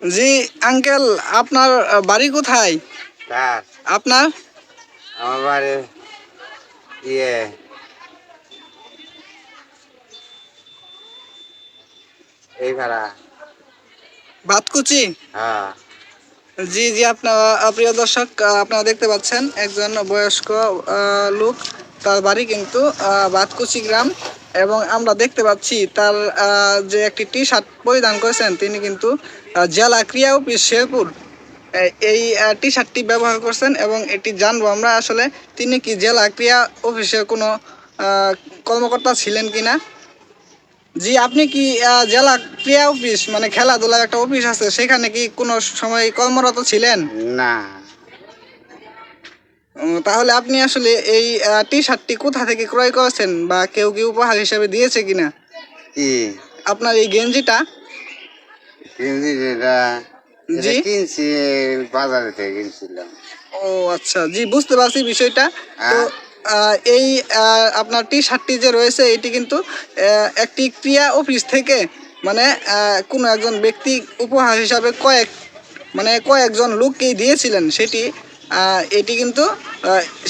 জি uncle আপনার বাড়ি কোথায়? কার আপনার? আমার বাড়ি ইয়ে। এই ভাড়া। ভাতকুচি হ্যাঁ। জি জি আপনার প্রিয় দর্শক আপনারা দেখতে পাচ্ছেন একজন বয়স্ক লোক তার বাড়ি কিন্তু আহ, বাতকুচি গ্রাম। এবং আমরা দেখতে পাচ্ছি তার যে একটি টি শার্ট পরিধান করেছেন, তিনি কিন্তু জেলা ক্রিয়া অফিস শেরপুর এই টি শার্টটি ব্যবহার করছেন এবং এটি জানব আমরা আসলে তিনি কি জেলা ক্রিয়া অফিসের কোনো কর্মকর্তা ছিলেন কি না জি, আপনি কি জেলা ক্রিয়া অফিস মানে খেলাধুলার একটা অফিস আছে, সেখানে কি কোনো সময় কর্মরত ছিলেন? না। তাহলে আপনি আসলে এই টি শার্টটি কোথা থেকে ক্রয় করেছেন বা কেউ কি উপহার হিসেবে দিয়েছে কিনা? কি আপনার এই গেঞ্জিটা? যেটা জি? কিনছি বাজারে থেকে কিনছিলাম। ও আচ্ছা। জি বুঝতে পারছি বিষয়টা। তো এই আপনার টি শার্টটি যে রয়েছে এটি কিন্তু একটি ক্রিয়া অফিস থেকে মানে কোনো একজন ব্যক্তি উপহার হিসাবে কয়েক মানে কয়েকজন লোককেই দিয়েছিলেন। সেটি এটি কিন্তু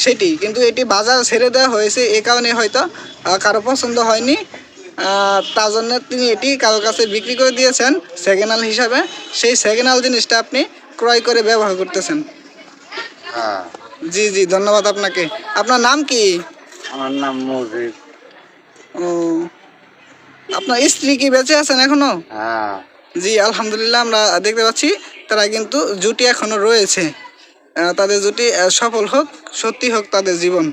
সেটি। কিন্তু এটি বাজার ছেড়ে দেওয়া হয়েছে এই কারণে হয়তো কারও পছন্দ হয়নি। তার জন্য তিনি এটি কারোর কাছে বিক্রি করে দিয়েছেন সেকেন্ড হিসাবে। সেই সেকেন্ড জিনিসটা আপনি ক্রয় করে ব্যবহার করতেছেন। হ্যাঁ। জি জি ধন্যবাদ আপনাকে। আপনার নাম কি? আমার নাম মজিদ। ও আপনার স্ত্রী কি বেঁচে আছেন এখনও? হ্যাঁ। জি আলহামদুলিল্লাহ আমরা দেখতে পাচ্ছি তারা কিন্তু জুটি এখনও রয়েছে। তাদের জুটি সফল হোক সত্যি হোক তাদের জীবন।